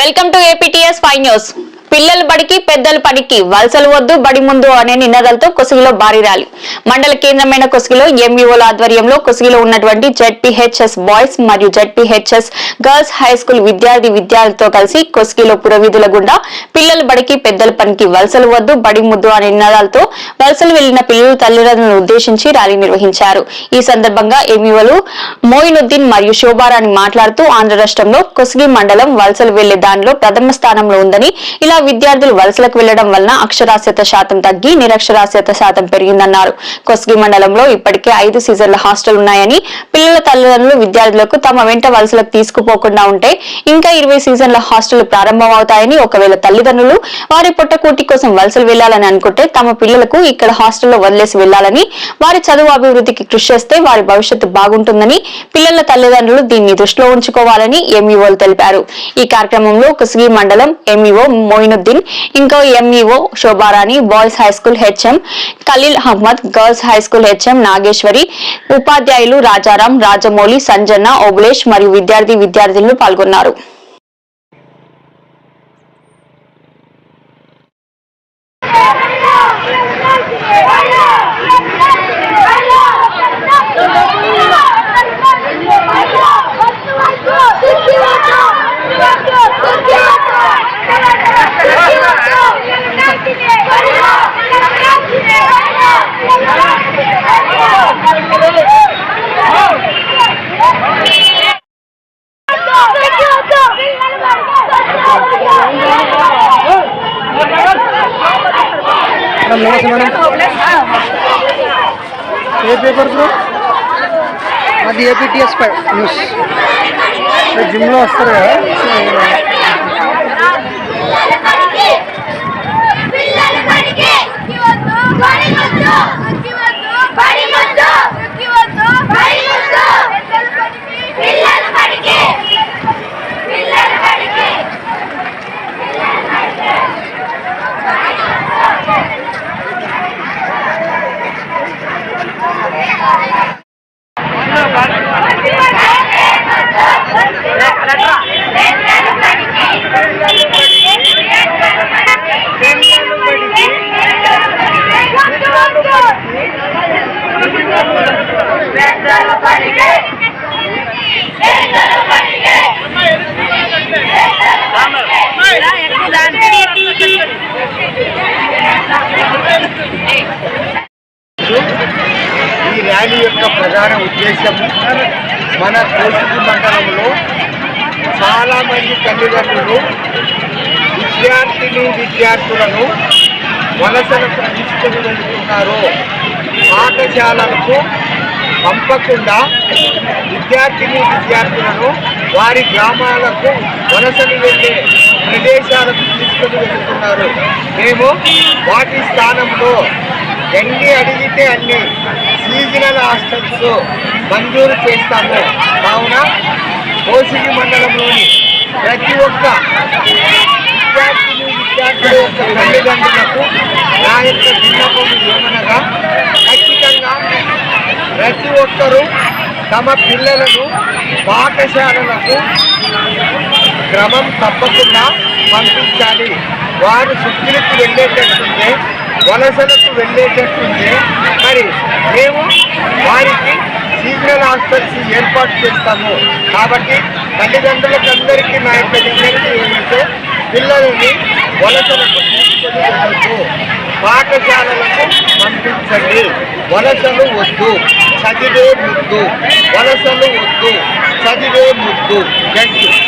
welcome to APTS five news పిల్లల బడికి పెద్దల పనికి. వలసలు వద్దు బడి ముందు అనే నినాదాలతో కొసుగులో భారీ ర్యాలీ. మండల కేంద్రమైన కొసుగులో ఎంఈఓల ఆధ్వర్యంలో కొసుగులో ఉన్నటువంటి జెడ్పీహెచ్ఎస్ బాయ్స్ మరియు జెడ్పీహెచ్ఎస్ గర్ల్స్ హై స్కూల్ విద్యార్థి విద్యార్థులతో కలిసి కొసుగిలో పురవీధుల గుండా పిల్లల బడికి పెద్దల పనికి వలసలు వద్దు బడి ముద్దు అనే నినాదాలతో వలసలు వెళ్ళిన పిల్లలు తల్లిదండ్రులను ఉద్దేశించి ర్యాలీ నిర్వహించారు. ఈ సందర్భంగా ఎంఈఓలు మోయినుద్దీన్ మరియు శోభారాణి మాట్లాడుతూ ఆంధ్ర రాష్ట్రంలో కొసుగి మండలం వలసలు వెళ్ళే దానిలో ప్రథమ స్థానంలో ఉందని ఇలా విద్యార్థులు వలసలకు వెళ్ళడం వలన అక్షరాస్యత శాతం తగ్గి నిరక్షరాస్యత శాతం పెరిగిందన్నారు. కొస్గి మండలంలో ఇప్పటికే ఐదు సీజన్ల హాస్టల్ ఉన్నాయని పిల్లల తల్లిదండ్రులు విద్యార్థులకు తమ వెంట వలసలకు తీసుకుపోకుండా ఉంటే ఇంకా ఇరవై సీజన్ల హాస్టల్ ప్రారంభమవుతాయని ఒకవేళ తల్లిదండ్రులు వారి పొట్టకూటి కోసం వలసలు వెళ్ళాలని అనుకుంటే తమ పిల్లలకు ఇక్కడ హాస్టల్లో వదిలేసి వెళ్ళాలని వారి చదువు అభివృద్ధికి కృషి చేస్తే వారి భవిష్యత్తు బాగుంటుందని పిల్లల తల్లిదండ్రులు దీన్ని దృష్టిలో ఉంచుకోవాలని ఎంఈఓలు తెలిపారు. ఈ కార్యక్రమంలో కుసిగి మండలం ఎంఈఓ మొయినుద్దీన్ ఇంకో MEO Shobharani boys high school HM Khaleel Ahmed girls high school HM Nageswari ఉపాధ్యాయులు రాజారాం రాజమౌళి సంజన్న ఓబులేష్ మరియు విద్యార్థి విద్యార్థులు పాల్గొన్నారు. మేడం నమస్తే మేడం ఏ పేపర్ బ్రో అది ఏపీటీఎస్ న్యూస్ మీరు జిమ్లో వస్తారు కదా ఈ ర్యాలీ యొక్క ప్రధాన ఉద్దేశం మన కోసి మండలంలో చాలామంది తల్లిదండ్రులు విద్యార్థిని విద్యార్థులను వలసలకు తీసుకుని వెళ్తున్నారు పాఠశాలలకు పంపకుండా విద్యార్థిని విద్యార్థులను వారి గ్రామాలకు వలసలు వెళ్ళే ప్రదేశాలకు తీసుకుని వెళ్తున్నారు మేము వాటి స్థానంలో ఎన్ని అడిగితే అన్ని హాస్టల్స్ మంజూరు చేస్తాము. కావున కోసిగి మండలంలోని ప్రతి ఒక్క విద్యార్థిని విద్యార్థుల యొక్క తల్లిదండ్రులకు నా యొక్క విన్నపం ఏమనగా ఖచ్చితంగా ప్రతి ఒక్కరూ తమ పిల్లలను పాఠశాలలకు క్రమం తప్పకుండా పంపించాలి. వారు సుఖులకు వెళ్ళేటట్టుంటే వలసలకు వెళ్ళేటట్టుంటే మరి సీజనల్ ఏర్పాటు చేస్తాము. కాబట్టి తల్లిదండ్రులకు అందరికీ నా యొక్క విజ్ఞప్తి ఏమంటే పిల్లల్ని వలసలకు తీసుకొని పాఠశాలలకు పంపించండి. వలసలు వద్దు. చదివే ముద్దు. వలసలు వద్దు. చదివే ముద్దు. Thank you